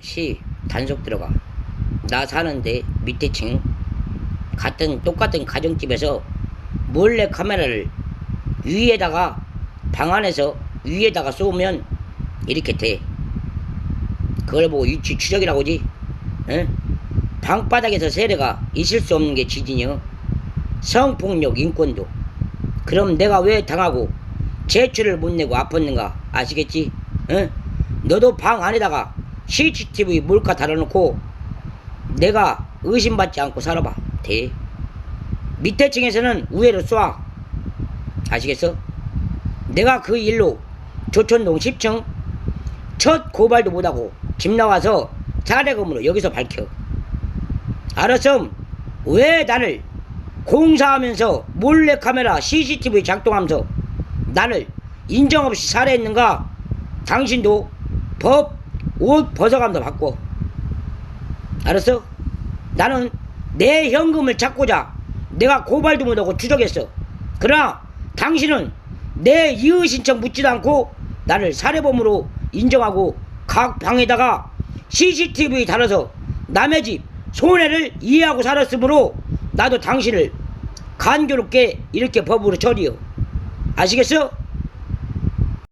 시 단속 들어가. 나 사는데 밑에 층 같은 똑같은 가정집에서 몰래 카메라를 위에다가 방 안에서 위에다가 쏘면 이렇게 돼. 그걸 보고 유치 추적이라고 하지. 응? 방바닥에서 세례가 있을 수 없는 게 지진이요. 성폭력 인권도. 그럼 내가 왜 당하고 제출을 못 내고 아팠는가 아시겠지? 응? 너도 방 안에다가 CCTV 몰카 달아놓고 내가 의심받지 않고 살아봐. 돼. 밑에 층에서는 우회로 쏴. 아시겠어? 내가 그 일로 조천동 10층 첫 고발도 못하고 집 나와서 자대금으로 여기서 밝혀. 알았음. 왜 나를 공사하면서 몰래카메라 CCTV 작동하면서 나를 인정 없이 살해했는가? 당신도 법 옷 벗어가면서 바꿔. 알았어? 나는 내 현금을 찾고자 내가 고발도 못하고 추적했어. 그러나 당신은 내 이의 신청 묻지도 않고 나를 살해범으로 인정하고 각 방에다가 CCTV 달아서 남의 집 손해를 이해하고 살았으므로 나도 당신을 간교롭게 이렇게 법으로 처리요. 아시겠어?